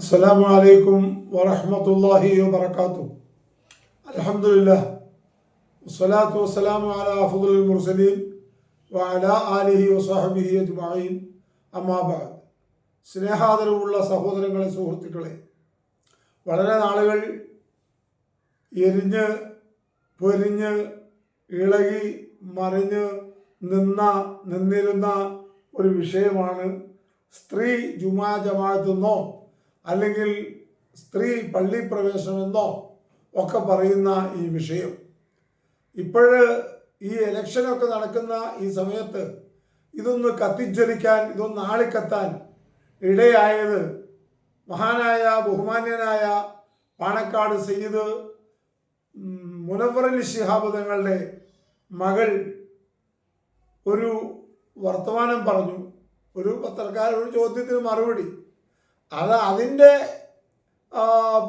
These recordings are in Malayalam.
അസ്സലാമു അലൈക്കും വറഹമത്തല്ലാഹി വബർക്കാത്തു അലഹമുല്ല വസ്സലാമു അല അഫുദുൽ മുർസലീൻ വഅല ആലിഹി വസാഹബിഹി അജ്മഈൻ. അമ്മാബാദ് സ്നേഹാദരവുള്ള സഹോദരങ്ങളെ സുഹൃത്തുക്കളെ വളരെ നാളുകൾ എരിഞ്ഞ് പൊരിഞ്ഞ് ഇളകി മറിഞ്ഞ് നിന്ന നിന്നിരുന്ന ഒരു വിഷയമാണ് സ്ത്രീ ജുമാ ജമാഅത്തെന്നോ അല്ലെങ്കിൽ സ്ത്രീ പള്ളി പ്രവേശനമെന്നോ ഒക്കെ പറയുന്ന ഈ വിഷയം. ഇപ്പോഴ് ഈ ഇലക്ഷനൊക്കെ നടക്കുന്ന ഈ സമയത്ത് ഇതൊന്ന് കത്തിജ്വലിക്കാൻ ഇതൊന്ന് ആളിക്കത്താൻ ഇടയായത് മഹാനായ ബഹുമാന്യനായ പാണക്കാട് സയ്യിദ് മുനവർ ശിഹാബ് തങ്ങളുടെ മകൾ ഒരു വർത്തമാനം പറഞ്ഞു. ഒരു പത്രക്കാരൊരു ചോദ്യത്തിന് മറുപടി അത് അതിന്റെ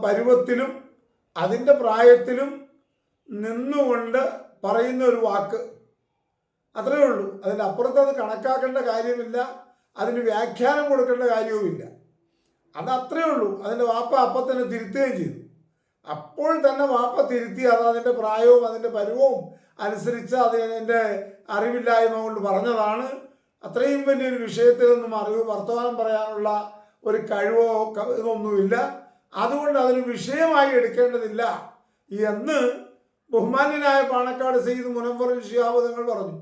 പരുവത്തിലും അതിന്റെ പ്രായത്തിലും നിന്നുകൊണ്ട് പറയുന്ന ഒരു വാക്ക്. അത്രയേ ഉള്ളൂ. അതിന്റെ അപ്പുറത്ത് അത് കണക്കാക്കേണ്ട കാര്യമില്ല. അതിന് വ്യാഖ്യാനം കൊടുക്കേണ്ട കാര്യവുമില്ല. അത് അത്രയേ ഉള്ളൂ. അതിന്റെ വാപ്പ അപ്പം തന്നെ തിരുത്തുകയും ചെയ്തു. അപ്പോൾ തന്നെ വാപ്പ തിരുത്തി അത് അതിന്റെ പ്രായവും അതിന്റെ പരുവവും അനുസരിച്ച് അതിന്റെ അറിവില്ലായ്മ കൊണ്ട് പറഞ്ഞതാണ്. അത്രയും വലിയൊരു വിഷയത്തിൽ നിന്നും അറിവ് വർത്തമാനം പറയാനുള്ള ഒരു കഴിവോ ഇതൊന്നുമില്ല. അതുകൊണ്ട് അതിന് വിഷയമായി എടുക്കേണ്ടതില്ല എന്ന് ബഹുമാന്യനായ പാണക്കാട് സെയ്ത് മുനവറിൽ ഷിയാബ് തങ്ങൾ പറഞ്ഞു.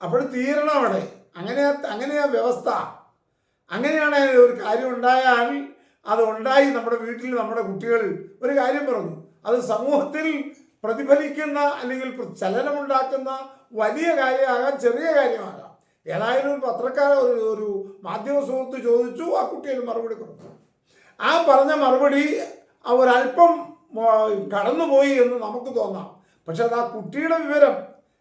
അപ്പോൾ തീരണം അവിടെ. അങ്ങനെ അങ്ങനെയാ വ്യവസ്ഥ. അങ്ങനെയാണ് ഒരു കാര്യം ഉണ്ടായാൽ അത് ഉണ്ടായി നമ്മുടെ വീട്ടിൽ നമ്മുടെ കുട്ടികൾ ഒരു കാര്യം പറഞ്ഞു. അത് സമൂഹത്തിൽ പ്രതിഫലിക്കുന്ന അല്ലെങ്കിൽ ചലനമുണ്ടാക്കുന്ന വലിയ കാര്യമാകാം ചെറിയ കാര്യമാകാം. ഏതായാലും ഒരു പത്രക്കാരൻ ഒരു ഒരു മാധ്യമ സുഹൃത്ത് ചോദിച്ചു ആ കുട്ടിയിൽ മറുപടി കൊടുത്തു. ആ പറഞ്ഞ മറുപടി അവരല്പം കടന്നുപോയി എന്ന് നമുക്ക് തോന്നാം. പക്ഷെ അത് ആ കുട്ടിയുടെ വിവരം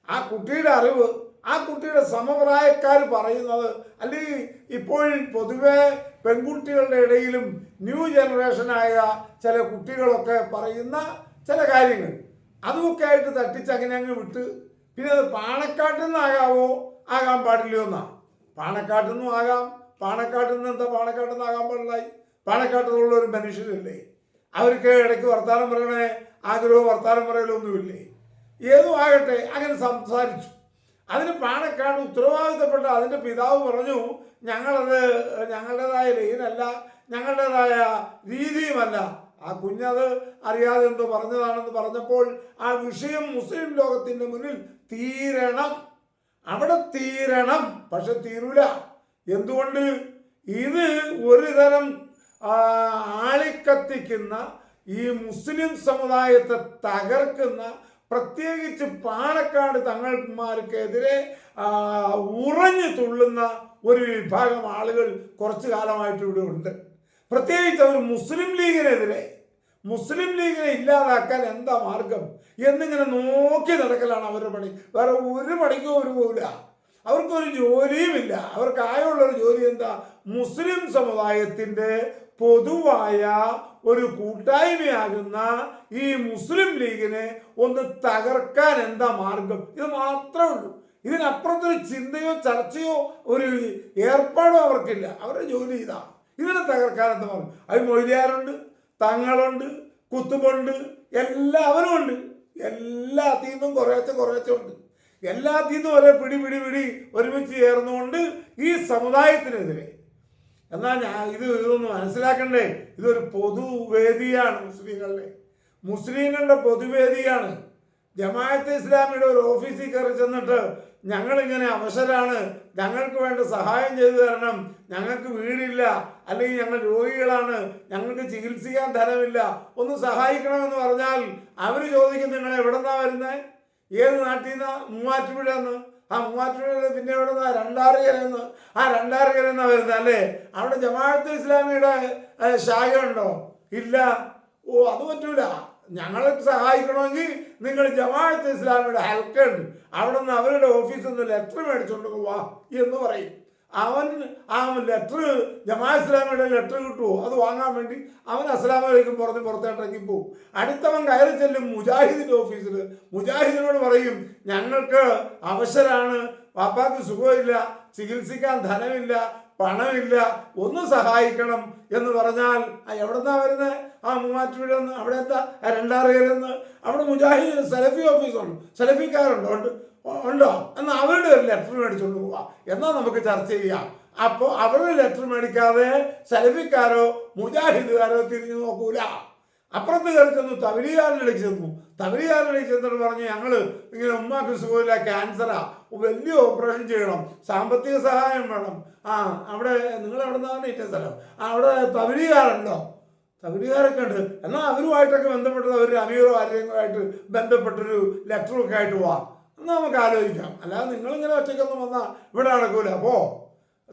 ആ കുട്ടിയുടെ അറിവ് ആ കുട്ടിയുടെ സമപ്രായക്കാർ പറയുന്നത് അല്ലെങ്കിൽ ഇപ്പോൾ പൊതുവെ പെൺകുട്ടികളുടെ ഇടയിലും ന്യൂ ജനറേഷനായ ചില കുട്ടികളൊക്കെ പറയുന്ന ചില കാര്യങ്ങൾ. അതുമൊക്കെ ആയിട്ട് തട്ടിച്ച് അങ്ങനെ അങ്ങ് വിട്ട് പിന്നെ അത് പാണക്കാട്ടിൽ നിന്നാകാവോ ആകാൻ പാടില്ലയോ എന്നാ? പാണക്കാട്ടിൽ നിന്നും ആകാം. പാണക്കാട്ടിൽ നിന്ന് എന്താ പാണക്കാട്ടിൽ നിന്ന് ആകാൻ പാടില്ലായി പാണക്കാട്ടിലുള്ള ഒരു മനുഷ്യരല്ലേ? അവർക്ക് ഇടയ്ക്ക് വർത്താനം പറയണേ ആഗ്രഹവും വർത്താനം പറയലൊന്നുമില്ലേ? ഏതും ആകട്ടെ അങ്ങനെ സംസാരിച്ചു. അതിന് പാണക്കാട് ഉത്തരവാദിത്തപ്പെട്ട അതിന്റെ പിതാവ് പറഞ്ഞു ഞങ്ങളത് ഞങ്ങളുടേതായ ലൈനല്ല ഞങ്ങളുടേതായ രീതിയുമല്ല. ആ കുഞ്ഞത് അറിയാതെ എന്തോ പറഞ്ഞതാണെന്ന് പറഞ്ഞപ്പോൾ ആ വിഷയം മുസ്ലിം ലോകത്തിന്റെ മുന്നിൽ തീരണം. അവിടെ തീരണം. പക്ഷെ തീരൂല. എന്തുകൊണ്ട്? ഇത് ഒരു തരം ആളിക്കത്തിക്കുന്ന ഈ മുസ്ലിം സമുദായത്തെ തകർക്കുന്ന പ്രത്യേകിച്ച് പാണക്കാട് തങ്ങൾമാർക്കെതിരെ ഉറഞ്ഞു തുള്ളുന്ന ഒരു വിഭാഗം ആളുകൾ കുറച്ചു കാലമായിട്ട് ഇവിടെ ഉണ്ട്. പ്രത്യേകിച്ച് അവർ മുസ്ലിം ലീഗിനെതിരെ മുസ്ലിം ലീഗിനെ ഇല്ലാതാക്കാൻ എന്താ മാർഗം? എന്നിങ്ങനെ നോക്കി നടക്കലാണ് അവരുടെ പണി. വേറെ ഒരു പണിക്കും ഒരു പോകില്ല അവർക്കൊരു ജോലിയുമില്ല. അവർക്ക് ആയുള്ളൊരു ജോലി എന്താ? മുസ്ലിം സമുദായത്തിന്റെ പൊതുവായ ഒരു കൂട്ടായ്മയാകുന്ന ഈ മുസ്ലിം ലീഗിനെ ഒന്ന് തകർക്കാൻ എന്താ മാർഗം? ഇത് മാത്രമേ ഉള്ളൂ. ഇതിനപ്പുറത്തൊരു ചിന്തയോ ചർച്ചയോ ഒരു ഏർപ്പാടോ അവർക്കില്ല. അവരുടെ ജോലി ഇതാണ് ഇതിനെ തകർക്കാൻ എന്താ മാർഗം? അത് മൊയ്ലിയാരുണ്ട്. തങ്ങളുണ്ട് കുത്തുമുണ്ട് എല്ലാവരും ഉണ്ട്. എല്ലാത്തിൽ നിന്നും കുറേച്ച കുറേശ്ശെ ഉണ്ട്. എല്ലാത്തിൽ നിന്നും ഒരേ പിടി പിടി പിടി ഒരുമിച്ച് ചേർന്നുകൊണ്ട് ഈ സമുദായത്തിനെതിരെ. എന്നാൽ ഞാൻ ഇത് ഇതൊന്ന് മനസ്സിലാക്കണ്ടേ? ഇതൊരു പൊതുവേദിയാണ് മുസ്ലിങ്ങളുടെ. മുസ്ലിങ്ങളുടെ പൊതുവേദിയാണ്. ജമാഅത്തെ ഇസ്ലാമിയുടെ ഒരു ഓഫീസിൽ കയറി ചെന്നിട്ട് ഞങ്ങളിങ്ങനെ അവസരാണ് ഞങ്ങൾക്ക് വേണ്ട സഹായം ചെയ്തു തരണം. ഞങ്ങൾക്ക് വീടില്ല. അല്ലെങ്കിൽ ഞങ്ങൾ രോഗികളാണ്. ഞങ്ങൾക്ക് ചികിത്സിക്കാൻ ധനമില്ല. ഒന്ന് സഹായിക്കണമെന്ന് പറഞ്ഞാൽ അവർ ചോദിക്കും നിങ്ങൾ എവിടെ നിന്നാണ് വരുന്നത് ഏത് നാട്ടിൽ നിന്നാ മൂവാറ്റുപുഴ എന്ന് ആ മൂവാറ്റുപുഴയിൽ പിന്നെ എവിടെ നിന്നാ രണ്ടാറുകരെന്ന്. ആ രണ്ടാറുകരന്നാ വരുന്നത് അല്ലേ? അവിടെ ജമാഅത്ത് ഇസ്ലാമിയുടെ ശാഖയുണ്ടോ? ഇല്ല. ഓ അത് പറ്റൂല. ഞങ്ങളെ സഹായിക്കണമെങ്കിൽ നിങ്ങൾ ജമാഅത്ത് ഇസ്ലാമിയുടെ ഹൽക്കുണ്ട് അവിടെ നിന്ന് അവരുടെ ഓഫീസിൽ നിന്ന് ലെറ്റർ മേടിച്ചുകൊണ്ട് വാ എന്ന് പറയും. അവൻ ആ ലെറ്റർ ജമാ ഇസ്ലാമിയുടെ ലെറ്റർ കിട്ടുമോ അത് വാങ്ങാൻ വേണ്ടി അവൻ അസ്ലാം വലൈക്കും പുറത്ത് പുറത്തേട്ടിറങ്ങി പോവും. അടുത്തവൻ കയറി ചെല്ലും മുജാഹിദിന്റെ ഓഫീസിൽ മുജാഹിദിനോട് പറയും ഞങ്ങൾക്ക് അവശരാണ്. പാപ്പാക്ക് സുഖമില്ല ചികിത്സിക്കാൻ ധനമില്ല പണമില്ല ഒന്ന് സഹായിക്കണം എന്ന് പറഞ്ഞാൽ എവിടെന്നാ വരുന്നത് ആ മൂവാറ്റുപുഴന്ന് അവിടെ എന്താ? രണ്ടാറുകയിൽ രണ്ടാറിയെന്ന് അവിടെ മുജാഹിദ് സലഫി ഓഫീസുണ്ട്. സലഫിക്കാരുണ്ടോ. ഉണ്ട്. ഉണ്ടോ? എന്നാൽ അവരുടെ ഒരു ലെറ്റർ മേടിച്ചുകൊണ്ട് പോവാം. എന്നാൽ നമുക്ക് ചർച്ച ചെയ്യാം. അപ്പോൾ അവരുടെ ലെറ്റർ മേടിക്കാതെ സലഫിക്കാരോ മുജാഹിദുകാരോ തിരിഞ്ഞു നോക്കൂല. അപ്പുറത്ത് കയറി ചെന്നു തബലികാരനിലേക്ക് ചെന്നു. തബലികാരനിലേക്ക് ചെന്നിട്ട് പറഞ്ഞു ഞങ്ങൾ ഇങ്ങനെ ഉമ്മാക്ക് സുഖമില്ല ക്യാൻസറാ വലിയ ഓപ്പറേഷൻ ചെയ്യണം. സാമ്പത്തിക സഹായം വേണം. ആ അവിടെ നിങ്ങൾ എവിടെ നിന്നാണ് ഏറ്റവും സ്ഥലം. അവിടെ തബലികാരുണ്ടോ തബലികാരൊക്കെ ഉണ്ട്. എന്നാൽ അവരുമായിട്ടൊക്കെ ബന്ധപ്പെട്ടത് അവർ അമീറോ ആരെങ്കിലും ബന്ധപ്പെട്ടൊരു ലെറ്ററൊക്കെ ആയിട്ട് പോവാം എന്നാൽ നമുക്ക് ആലോചിക്കാം. അല്ലാതെ നിങ്ങളിങ്ങനെ ഒറ്റയ്ക്കൊന്നും വന്നാൽ ഇവിടെ നടക്കൂല. അപ്പോൾ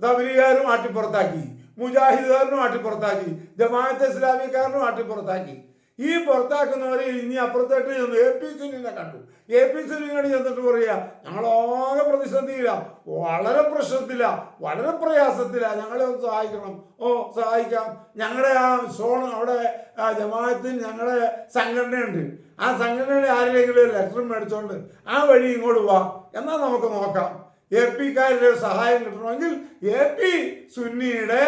തകഴികാരും ആട്ടിപ്പുറത്താക്കി മുജാഹിദുകാരനും ആട്ടിപ്പുറത്താക്കി ജമാഅത്ത് ഇസ്ലാമിക്കാരനും ആട്ടിപ്പുറത്താക്കി ഈ പുറത്താക്കുന്നവരെ ഇനി അപ്പുറത്തേക്ക് ചെന്ന് എ പി സുനിനെ കണ്ടു. എ പി സുനിനോട് ചെന്നിട്ട് പറയുക ഞങ്ങളാകെ പ്രതിസന്ധിയില്ല വളരെ പ്രശ്നത്തില്ല വളരെ പ്രയാസത്തില്ല ഞങ്ങളെ ഒന്ന് സഹായിക്കണം. ഓ സഹായിക്കാം. ഞങ്ങളുടെ ആ സോൺ അവിടെ ജമാഅത്തിന് ഞങ്ങളുടെ സംഘടനയുണ്ട്. ആ സംഘടനയുടെ ആരെങ്കിലും ലെറ്റർ മേടിച്ചോണ്ട് ആ വഴി ഇങ്ങോട്ട് വാ. എന്നാൽ നമുക്ക് നോക്കാം. എ പിക്കാരുടെ സഹായം കിട്ടണമെങ്കിൽ എ പി സുന്നിയുടെ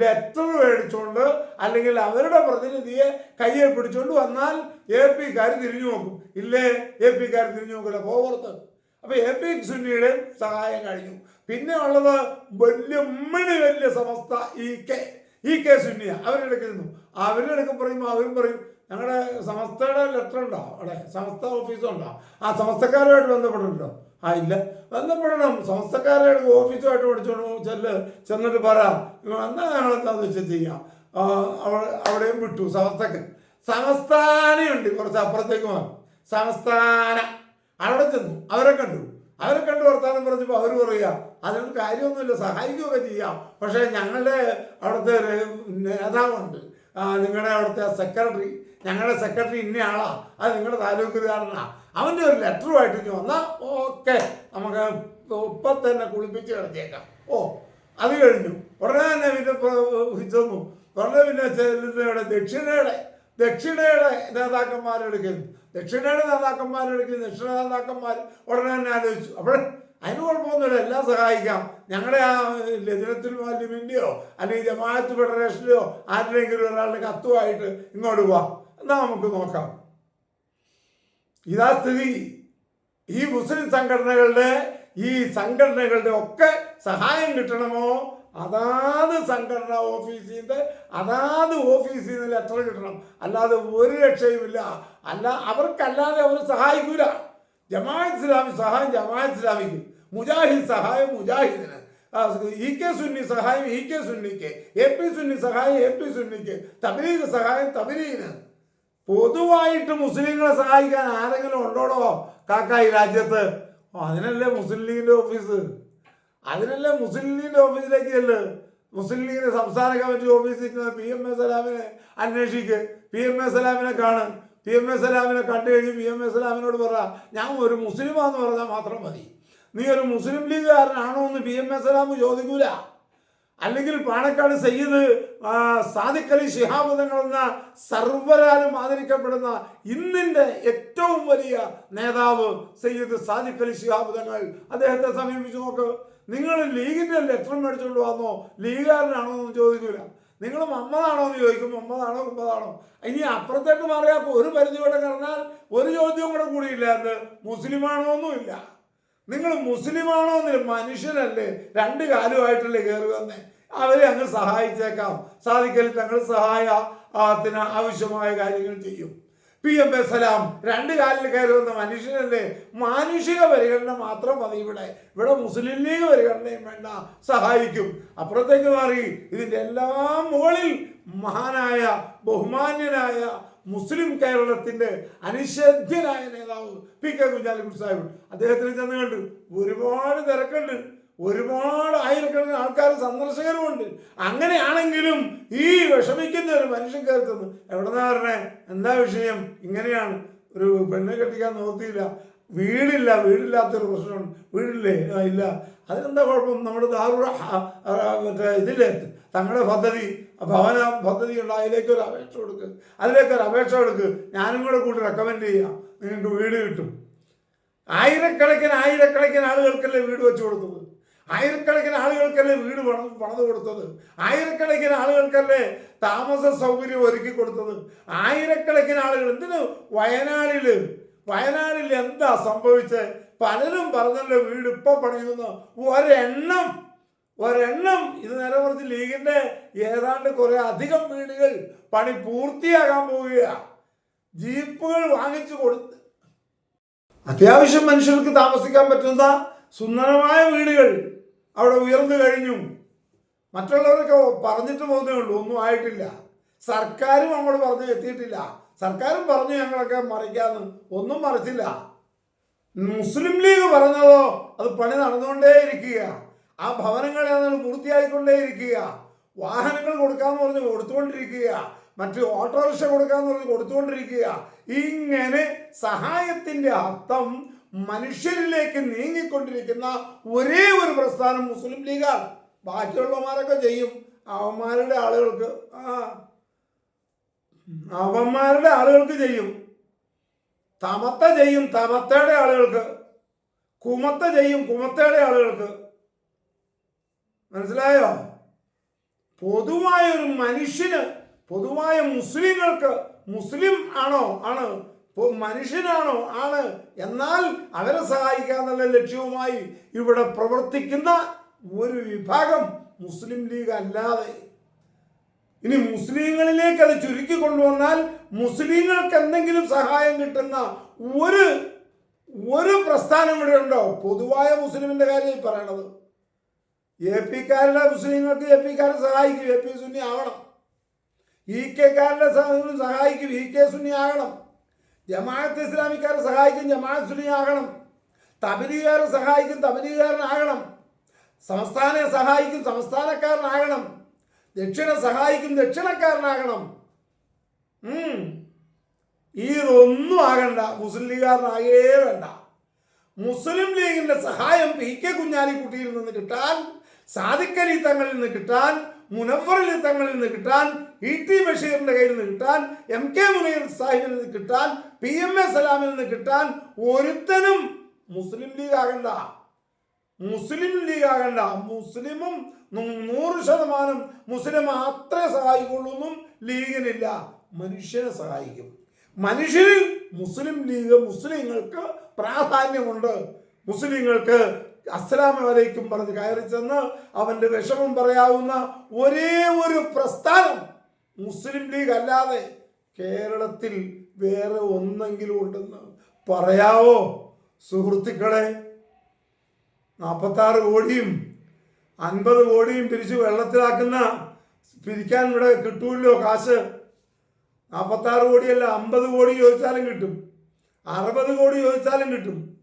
ലെറ്റർ മേടിച്ചുകൊണ്ട് അല്ലെങ്കിൽ അവരുടെ പ്രതിനിധിയെ കയ്യെ പിടിച്ചുകൊണ്ട് വന്നാൽ എ പിക്കാർ തിരിഞ്ഞു നോക്കും. ഇല്ലേ? എ പിക്കാർ തിരിഞ്ഞു നോക്കില്ല. പോകർത്ത് അപ്പോൾ എ പി സുന്നിയുടെ സഹായം കഴിഞ്ഞു. പിന്നെ ഉള്ളത് വലിയ ഉമ്മണി വലിയ സമസ്ത ഈ കെ ഈ കെ സുന്നിയ. അവരെടുക്കുന്നു അവരെടുക്കും പറയുമ്പോൾ അവരും പറയും ഞങ്ങളുടെ സമസ്തയുടെ ലെറ്റർ ഉണ്ടോ അവിടെ? സമസ്ത ഓഫീസുണ്ടോ ആ സമസ്തക്കാരുമായിട്ട് ബന്ധപ്പെട്ടിട്ടുണ്ടോ? ആ ഇല്ല. ബന്ധപ്പെടണം സംസ്ഥക്കാരുടെ ഓഫീസുമായിട്ട് പഠിച്ചോണ്ട് ചെല്ല്. ചെന്നിട്ട് പറ. എന്നാ ഞങ്ങളെന്താന്ന് വെച്ചാൽ ചെയ്യാം? അവൾ അവിടെയും വിട്ടു സമസ്തക്കൻ സമസ്ഥാനയുണ്ട് കുറച്ച് അപ്പുറത്തേക്ക് മാറി സംസ്ഥാന അവിടെ ചെന്നു. അവരെ കണ്ടു. അവരെ കണ്ടു വർത്താനം പറഞ്ഞപ്പോൾ അവർ പറയുക അതിനൊന്നും കാര്യമൊന്നുമില്ല സഹായിക്കുകയൊക്കെ ചെയ്യാം. പക്ഷേ ഞങ്ങളുടെ അവിടുത്തെ നേതാവുണ്ട്. നിങ്ങളുടെ അവിടുത്തെ സെക്രട്ടറി ഞങ്ങളുടെ സെക്രട്ടറി ഇന്ന ആളാ. അത് നിങ്ങളുടെ താലൂക്കുകാരനാ. അവന്റെ ഒരു ലെറ്ററുമായിട്ട് ഇനി വന്നാൽ ഓക്കെ നമുക്ക് ഇപ്പം തന്നെ കുളിപ്പിച്ച് കിടത്തിയേക്കാം ഓ അത് കഴിഞ്ഞു. ഉടനെ തന്നെ പിന്നെ ചെന്നു ഉടനെ പിന്നെ ചെല്ലുന്നവിടെ ദക്ഷിണയുടെ ദക്ഷിണയുടെ നേതാക്കന്മാരെടുക്കുന്നു ദക്ഷിണയുടെ നേതാക്കന്മാരെടുക്കുന്നു ദക്ഷിണ നേതാക്കന്മാർ ഉടനെ തന്നെ ആലോചിച്ചു. അപ്പോൾ അതിന് കുഴപ്പമൊന്നുമില്ല എല്ലാം സഹായിക്കാം. ഞങ്ങളുടെ ആ ലജനത്തിൽ മാലിമിന്റെയോ അല്ലെങ്കിൽ ജമാഅത്ത് ഫെഡറേഷനിലോ ആരുടെയെങ്കിലും ഒരാളുടെ കത്തുമായിട്ട് ഇങ്ങോട്ട് പോവാം. എന്നാൽ നമുക്ക് നോക്കാം. ഇതാ സ്ഥിതി. ഈ മുസ്ലിം സംഘടനകളുടെ ഈ സംഘടനകളുടെ ഒക്കെ സഹായം കിട്ടണമോ? അതാത് സംഘടന ഓഫീസിൽ നിന്ന് അതാത് ഓഫീസിൽ നിന്ന് ലെറ്റർ കിട്ടണം? അല്ലാതെ ഒരു രക്ഷയുമില്ല. അല്ല അവർക്കല്ലാതെ അവർ സഹായിക്കൂല. ജമാഅത്ത് ഇസ്ലാമി സഹായം ജമാഅത്ത് ഇസ്ലാമിക്ക്. മുജാഹിദ് സഹായം മുജാഹിദിന്. ഇ കെ സുന്നി സഹായം ഇ കെ സുന്നിക്ക്. എ പി സുന്നി സഹായം എ പി സുന്നിക്ക്. തബലീഗ് സഹായം തബലീഗിന് പൊതുവായിട്ട് മുസ്ലിങ്ങളെ സഹായിക്കാൻ ആരെങ്കിലും ഉണ്ടോടോ? കാക്ക ഈ രാജ്യത്ത്? അതിനല്ലേ മുസ്ലിം ലീഗിന്റെ ഓഫീസ്? അതിനല്ലേ മുസ്ലിം ലീഗിന്റെ ഓഫീസിലേക്ക് ചെല്ല്? മുസ്ലിം ലീഗിന്റെ സംസ്ഥാന കമ്മിറ്റി ഓഫീസിൽ പി എം എ സലാമിനെ അന്വേഷിക്ക്. പി എം എ സലാമിനെ കാണ്. പി എം എ സലാമിനെ കണ്ടു കഴിഞ്ഞ് പി എം എ സലാമിനോട് പറ ഞാൻ ഒരു മുസ്ലിമാന്ന് പറഞ്ഞാൽ മാത്രം മതി. നീ ഒരു മുസ്ലിം ലീഗുകാരനാണോ എന്ന് പി എം എ സലാം ചോദിക്കൂല. അല്ലെങ്കിൽ പാണക്കാട് സയ്യിദ് സാദിഖലി ശിഹാബ് എന്ന സർവരാലും ആദരിക്കപ്പെടുന്ന ഇന്നിന്റെ ഏറ്റവും വലിയ നേതാവ് സയ്യിദ് സാദിഖലി ശിഹാബ് തങ്ങൾ അദ്ദേഹത്തെ സമീപിച്ചു നോക്ക്. നിങ്ങൾ ലീഗിന്റെ ലെറ്റർ മേടിച്ചുകൊണ്ട് വന്നോ? ലീഗുകാരനാണോ എന്ന് ചോദിക്കൂല. നിങ്ങൾ മമ്മതാണോ എന്ന് ചോദിക്കും. മമ്മതാണോ കുമ്പതാണോ? ഇനി അപ്പുറത്തേക്ക് മാറിയാൽ ഒരു പരിധി കൂടെ ഒരു ചോദ്യം കൂടെ കൂടിയില്ല. എന്ത്? മുസ്ലിമാണോ ഒന്നുമില്ല. നിങ്ങൾ മുസ്ലിമാണോ എന്നില്ല മനുഷ്യനല്ലേ രണ്ട് കാലുമായിട്ടല്ലേ കയറി വന്നേ അവരെ അങ്ങ് സഹായിച്ചേക്കാം. സാധിക്കൽ തങ്ങൾ സഹായ സഹായത്തിന് ആവശ്യമായ കാര്യങ്ങൾ ചെയ്യും. പി. എം. എസ് സലാം രണ്ട് കാലിൽ കയറി വന്ന മനുഷ്യനല്ലേ? മാനുഷിക പരിഗണന മാത്രം മതി ഇവിടെ. ഇവിടെ മുസ്ലിം ലീഗ് പരിഗണനയും വേണ്ട സഹായിക്കും. അപ്പുറത്തേക്ക് മാറി ഇതിന്റെ എല്ലാം മുകളിൽ മഹാനായ ബഹുമാന്യനായ മുസ്ലിം കേരളത്തിന്റെ അനിഷേധ്യനായ നേതാവ് പി കെ കുഞ്ഞാലിക്കുട്ടി സാഹിബ്. അദ്ദേഹത്തിന് ചെന്ന് കണ്ടു ഒരുപാട് തിരക്കുണ്ട്. ഒരുപാട് ആയിരക്കണക്കിന് ആൾക്കാർ സന്ദർശകരുമുണ്ട്. അങ്ങനെയാണെങ്കിലും ഈ വിഷമിക്കുന്ന ഒരു മനുഷ്യൻ കയറി എവിടെ എവിടെന്നാ പറഞ്ഞേ എന്താ വിഷയം? ഇങ്ങനെയാണ്. ഒരു പെണ്ണ് കെട്ടിക്കാൻ നോക്കിയില്ല വീടില്ല. വീടില്ലാത്തൊരു പ്രശ്നമുണ്ട്. വീടില്ലേ? ഇല്ല. അതിനെന്താ കുഴപ്പം? നമ്മുടെ ദാറുറ മറ്റേ ഇതില്ലേ? തങ്ങളുടെ പദ്ധതി. ഭവന പദ്ധതി ഉണ്ട് അതിലേക്ക് ഒരു അപേക്ഷ കൊടുക്ക്. അതിലേക്ക് ഒരു അപേക്ഷ കൊടുക്ക്. ഞാനും കൂടെ കൂടി റെക്കമെൻഡ് ചെയ്യാം. നിങ്ങൾക്ക് വീട് കിട്ടും. ആയിരക്കണക്കിന് ആയിരക്കണക്കിന് ആളുകൾക്കല്ലേ വീട് വെച്ചു കൊടുത്തത്. ആയിരക്കണക്കിന് ആളുകൾക്കല്ലേ വീട് പണം പണിത് കൊടുത്തത്. ആയിരക്കണക്കിന് ആളുകൾക്കല്ലേ താമസ സൗകര്യം ഒരുക്കി കൊടുത്തത്. ആയിരക്കണക്കിന് ആളുകൾ എന്തിന്? വയനാടിൽ വയനാടിൽ എന്താ സംഭവിച്ചത് പലരും പറഞ്ഞല്ലോ വീട് ഇപ്പൊ പണിയുന്ന. ഒരെണ്ണം ഒരെണ്ണം ഇത് നേരെ ലീഗിന്റെ ഏതാണ്ട് കുറെ അധികം വീടുകൾ പണി പൂർത്തിയാകാൻ പോവുകയാണ് ജീപ്പുകൾ വാങ്ങിച്ചു കൊടുത്ത്. അത്യാവശ്യം മനുഷ്യർക്ക് താമസിക്കാൻ പറ്റുന്ന സുന്ദരമായ വീടുകൾ അവിടെ ഉയർന്നു കഴിഞ്ഞു. മറ്റുള്ളവരൊക്കെ പറഞ്ഞിട്ട് പോകുന്നേ ഉള്ളൂ ഒന്നും ആയിട്ടില്ല. സർക്കാരും അങ്ങോട്ട് പറഞ്ഞു എത്തിയിട്ടില്ല. സർക്കാരും പറഞ്ഞു ഞങ്ങളൊക്കെ മറിക്കാന്ന് ഒന്നും മറിച്ചില്ല. മുസ്ലിം ലീഗ് പറഞ്ഞതോ അത് പണി നടന്നുകൊണ്ടേയിരിക്കുക ആ ഭവനങ്ങൾ ഏതാണ്ട് പൂർത്തിയായിക്കൊണ്ടേയിരിക്കുക വാഹനങ്ങൾ കൊടുക്കാന്ന് പറഞ്ഞ് കൊടുത്തുകൊണ്ടിരിക്കുക മറ്റ് ഓട്ടോറിക്ഷ കൊടുക്കാന്ന് പറഞ്ഞ് കൊടുത്തുകൊണ്ടിരിക്കുക ഇങ്ങനെ സഹായത്തിന്റെ അർത്ഥം മനുഷ്യരിലേക്ക് നീങ്ങിക്കൊണ്ടിരിക്കുന്ന ഒരേ ഒരു പ്രസ്ഥാനം മുസ്ലിം ലീഗാണ്. ബാക്കിയുള്ളവന്മാരൊക്കെ ചെയ്യും. അവന്മാരുടെ ആളുകൾക്ക് ആ അവന്മാരുടെ ആളുകൾക്ക് ചെയ്യും. തമത്ത ചെയ്യും തമത്തയുടെ ആളുകൾക്ക് കുമത്ത ചെയ്യും കുമത്തയുടെ ആളുകൾക്ക്. മനസ്സിലായോ? പൊതുവായ ഒരു മനുഷ്യന് പൊതുവായ മുസ്ലിങ്ങൾക്ക് മുസ്ലിം ആണോ? ആണ്. മനുഷ്യനാണോ? ആണ്. എന്നാൽ അവരെ സഹായിക്കുക എന്നുള്ള ലക്ഷ്യവുമായി ഇവിടെ പ്രവർത്തിക്കുന്ന ഒരു വിഭാഗം മുസ്ലിം ലീഗ് അല്ലാതെ. ഇനി മുസ്ലിങ്ങളിലേക്ക് അത് ചുരുക്കി കൊണ്ടുവന്നാൽ മുസ്ലിങ്ങൾക്ക് എന്തെങ്കിലും സഹായം കിട്ടുന്ന ഒരു ഒരു പ്രസ്ഥാനം ഇവിടെ ഉണ്ടോ പൊതുവായ മുസ്ലിമിന്റെ കാര്യം പറയണത്. എ പിക്കാരുടെ മുസ്ലിങ്ങൾക്ക് എ പിക്കാരെ സഹായിക്കും. എ പി സുന്നി ആവണം. ഇ കെക്കാരുടെ സഹായിക്കും. ഇ കെ സുന്നി ആകണം. ജമാഅത്ത് ഇസ്ലാമിക്കാരെ സഹായിക്കും. ജമാഅത്ത് സുന്നി ആകണം. തബലീകാരെ സഹായിക്കും. തബലീകാരനാകണം സംസ്ഥാനെ സഹായിക്കും. സംസ്ഥാനക്കാരനാകണം ദക്ഷിണ സഹായിക്കും. ദക്ഷിണക്കാരനാകണം. ഇതൊന്നും ആകണ്ട. മുസ്ലിം ലീഗുകാരനാകേ വേണ്ട. മുസ്ലിം ലീഗിന്റെ സഹായം പി കെ കുഞ്ഞാലിക്കുട്ടിയിൽ നിന്ന് കിട്ടാൻ സാദിഖലി തങ്ങളിൽ നിന്ന് കിട്ടാൻ മുനവറിൽ തങ്ങളിൽ നിന്ന് കിട്ടാൻ ഇ ടി ബഷീറിന്റെ കയ്യിൽ നിന്ന് കിട്ടാൻ എം കെ മുനീർ സാഹിബിൽ നിന്ന് കിട്ടാൻ പി എം എ സലാമിൽ നിന്ന് കിട്ടാൻ ഒരുത്തനും മുസ്ലിം ലീഗ് ആകണ്ട. മുസ്ലിം ലീഗ് ആകണ്ട. മുസ്ലിമും നൂറ് ശതമാനം മുസ്ലിം മാത്രമേ സഹായിക്കുള്ളൂ ലീഗിനില്ല. മനുഷ്യനെ സഹായിക്കും. മനുഷ്യരിൽ മുസ്ലിം ലീഗ് മുസ്ലിങ്ങൾക്ക് പ്രാധാന്യമുണ്ട്. മുസ്ലിങ്ങൾക്ക് അസ്സലാമു അലൈക്കും പറഞ്ഞ് കയറി ചെന്ന് അവന്റെ വിഷമം പറയാവുന്ന ഒരേ ഒരു പ്രസ്ഥാനം മുസ്ലിം ലീഗ് അല്ലാതെ കേരളത്തിൽ വേറെ ഒന്നെങ്കിലും ഉണ്ടെന്ന് പറയാവോ? സുഹൃത്തുക്കളെ നാൽപ്പത്താറ് കോടിയും അൻപത് കോടിയും പിരിച്ച് വെള്ളത്തിലാക്കുന്ന പിരിക്കാൻ ഇവിടെ കിട്ടൂല്ലോ കാശ്? നാൽപ്പത്താറ് കോടിയല്ല അമ്പത് കോടി ചോദിച്ചാലും കിട്ടും. അറുപത് കോടി ചോദിച്ചാലും കിട്ടും.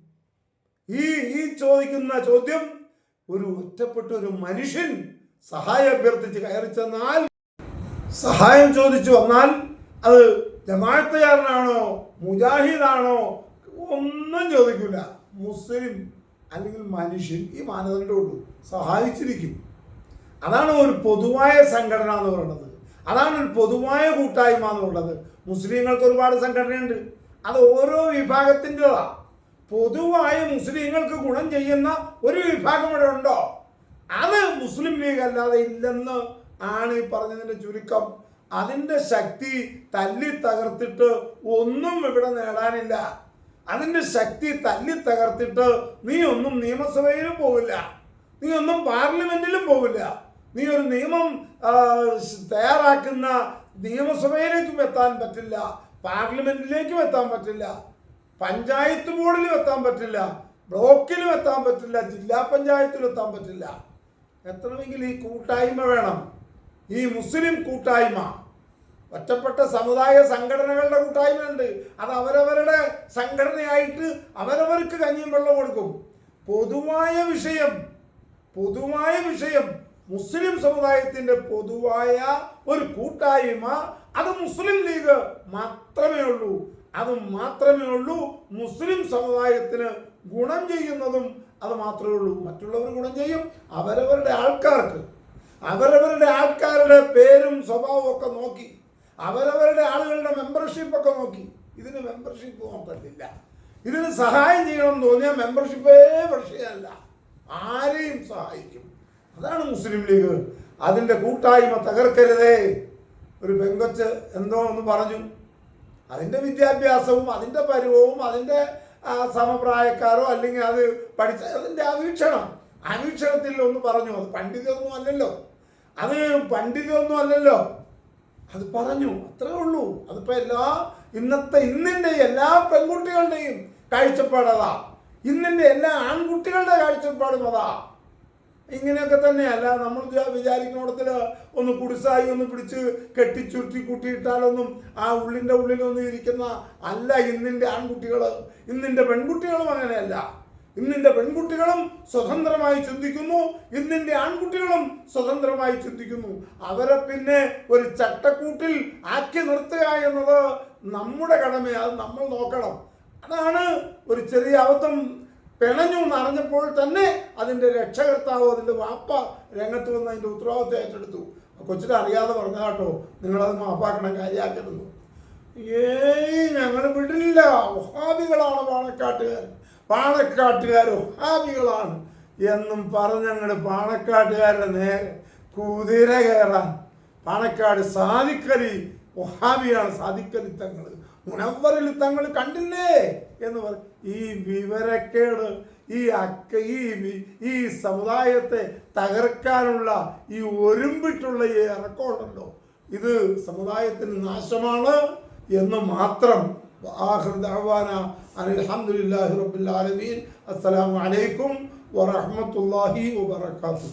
ഈ ഈ ചോദിക്കുന്ന ചോദ്യം ഒരു ഒറ്റപ്പെട്ട ഒരു മനുഷ്യൻ സഹായം അഭ്യർത്ഥിച്ച് കയറി ചെന്നാൽ സഹായം ചോദിച്ചു വന്നാൽ അത് ജമാഅത്തുകാരനാണോ മുജാഹിദാണോ ഒന്നും ചോദിക്കില്ല മുസ്ലിം അല്ലെങ്കിൽ മനുഷ്യൻ ഈ മാനദണ്ഡമുള്ളൂ സഹായിച്ചിരിക്കും. അതാണ് ഒരു പൊതുവായ സംഘടന എന്ന് പറയുന്നത്. അതാണ് ഒരു പൊതുവായ കൂട്ടായ്മ എന്ന് പറയുന്നത്. മുസ്ലിങ്ങൾക്ക് ഒരുപാട് സംഘടനയുണ്ട്. അത് ഓരോ വിഭാഗത്തിന്റെതാ. പൊതുവായ മുസ്ലിങ്ങൾക്ക് ഗുണം ചെയ്യുന്ന ഒരു വിഭാഗം ഇവിടെ ഉണ്ടോ? അത് മുസ്ലിം ലീഗ് അല്ലാതെ ഇല്ലെന്ന് ആണ് ഈ പറഞ്ഞതിന്റെ ചുരുക്കം. അതിന്റെ ശക്തി തല്ലി തകർത്തിട്ട് ഒന്നും ഇവിടെ നേടാനില്ല. അതിന്റെ ശക്തി തല്ലി തകർത്തിട്ട് നീ ഒന്നും നിയമസഭയിലും പോവില്ല. നീ ഒന്നും പാർലമെന്റിലും പോവില്ല. നീ ഒരു നിയമം തയ്യാറാക്കുന്ന നിയമസഭയിലേക്കും എത്താൻ പറ്റില്ല. പാർലമെന്റിലേക്കും എത്താൻ പറ്റില്ല. പഞ്ചായത്ത് ബോർഡിലും എത്താൻ പറ്റില്ല ബ്ലോക്കിലും എത്താൻ പറ്റില്ല ജില്ലാ പഞ്ചായത്തിലും എത്താൻ പറ്റില്ല. എത്തണമെങ്കിൽ ഈ കൂട്ടായ്മ വേണം. ഈ മുസ്ലിം കൂട്ടായ്മ. ഒറ്റപ്പെട്ട സമുദായ സംഘടനകളുടെ കൂട്ടായ്മ ഉണ്ട് അത് അവരവരുടെ സംഘടനയായിട്ട് അവരവർക്ക് കഞ്ഞിയും വെള്ളം കൊടുക്കും. പൊതുവായ വിഷയം പൊതുവായ വിഷയം മുസ്ലിം സമുദായത്തിന്റെ പൊതുവായ ഒരു കൂട്ടായ്മ. അത് മുസ്ലിം ലീഗ് മാത്രമേ ഉള്ളൂ. അത് മാത്രമേ ഉള്ളൂ. മുസ്ലിം സമുദായത്തിന് ഗുണം ചെയ്യുന്നതും അത് മാത്രമേ ഉള്ളൂ. മറ്റുള്ളവർ ഗുണം ചെയ്യും. അവരവരുടെ ആൾക്കാർക്ക്. അവരവരുടെ ആൾക്കാരുടെ പേരും സ്വഭാവവും ഒക്കെ നോക്കി. അവരവരുടെ ആളുകളുടെ മെമ്പർഷിപ്പ് ഒക്കെ നോക്കി. ഇതിന് മെമ്പർഷിപ്പ് നോക്കത്തില്ല ഇതിന് സഹായം ചെയ്യണം എന്ന് തോന്നിയാൽ മെമ്പർഷിപ്പേ വിഷയമല്ല. ആരെയും സഹായിക്കും. അതാണ് മുസ്ലിം ലീഗ്. അതിന്റെ കൂട്ടായ്മ തകർക്കരുതേ. ഒരു പെങ്കൊച്ച് എന്തോ ഒന്ന് പറഞ്ഞു. അതിന്റെ വിദ്യാഭ്യാസവും അതിന്റെ പരുവവും അതിന്റെ സമപ്രായക്കാരോ അല്ലെങ്കിൽ അത് പഠിച്ച അതിന്റെ അവീക്ഷണം അവീക്ഷണത്തിൽ ഒന്ന് പറഞ്ഞു അത് പണ്ഡിതൊന്നും അല്ലല്ലോ. അത് പണ്ഡിതൊന്നും അല്ലല്ലോ. അത് പറഞ്ഞു അത്രേ ഉള്ളൂ. അതിപ്പോൾ എല്ലാ ഇന്നത്തെ ഇന്നിന്റെ എല്ലാ പെൺകുട്ടികളുടെയും കാഴ്ചപ്പാട് അതാ. ഇന്നിന്റെ എല്ലാ ആൺകുട്ടികളുടെ കാഴ്ചപ്പാടും അതാ. ഇങ്ങനെയൊക്കെ തന്നെയല്ല. നമ്മൾ വിചാ- വിചാരിക്കുന്നിടത്തിൽ ഒന്ന് കുടിസായി ഒന്ന് പിടിച്ച് കെട്ടിച്ചുരുട്ടി കൂട്ടിയിട്ടാലൊന്നും ആ ഉള്ളിന്റെ ഉള്ളിലൊന്നും ഇരിക്കുന്ന അല്ല ഇന്നിന്റെ ആൺകുട്ടികൾ ഇന്നിന്റെ പെൺകുട്ടികളും അങ്ങനെയല്ല. ഇന്നിന്റെ പെൺകുട്ടികളും സ്വതന്ത്രമായി ചിന്തിക്കുന്നു. ഇന്നിന്റെ ആൺകുട്ടികളും സ്വതന്ത്രമായി ചിന്തിക്കുന്നു. അവരെ പിന്നെ ഒരു ചട്ടക്കൂട്ടിൽ ആക്കി നിർത്തുക എന്നത് നമ്മുടെ കടമയാണ് നമ്മൾ നോക്കണം. അതാണ് ഒരു ചെറിയ അബദ്ധം പിണഞ്ഞു എന്നറിഞ്ഞപ്പോൾ തന്നെ അതിന്റെ രക്ഷകർത്താവ് അതിന്റെ വാപ്പ രംഗത്ത് വന്ന് അതിന്റെ ഉത്തരവാദിത്വം ഏറ്റെടുത്തു. കൊച്ചിനെ അറിയാതെ പറഞ്ഞ കേട്ടോ നിങ്ങളത് മാപ്പാക്കണം കാര്യമാക്കരുത് ഏയ് ഞങ്ങൾ വിടില്ല. ഒഹാബികളാണ് പാണക്കാട്ടുകാർ പാണക്കാട്ടുകാർ ഒഹാബികളാണ് എന്നും പറഞ്ഞങ്ങട് പാണക്കാട്ടുകാരുടെ നേരെ കുതിര കയറാൻ. പാണക്കാട് സാദിക്കലി ഒഹാബിയാണ് സാദിക്കലി തങ്ങൾ മുനവറിൽ തങ്ങൾ കണ്ടില്ലേ എന്ന് പറ ഈ വിവരക്കേട് ഈ അക്ക ഈ ഈ സമുദായത്തെ തകർക്കാനുള്ള ഈ ഒരുമ്പിട്ടുള്ള ഈ ഇറക്കമുണ്ടല്ലോ. ഇത് സമുദായത്തിന് നാശമാണ് എന്ന് മാത്രം ആഖിർ ദഅവാന അൽഹംദുലില്ലാഹി ഹംദുലില്ലാഹി റബ്ബിൽ ആലമീൻ. അസ്സലാമു അലൈക്കും വറഹ്മത്തുള്ളാഹി വബറകാതുഹു.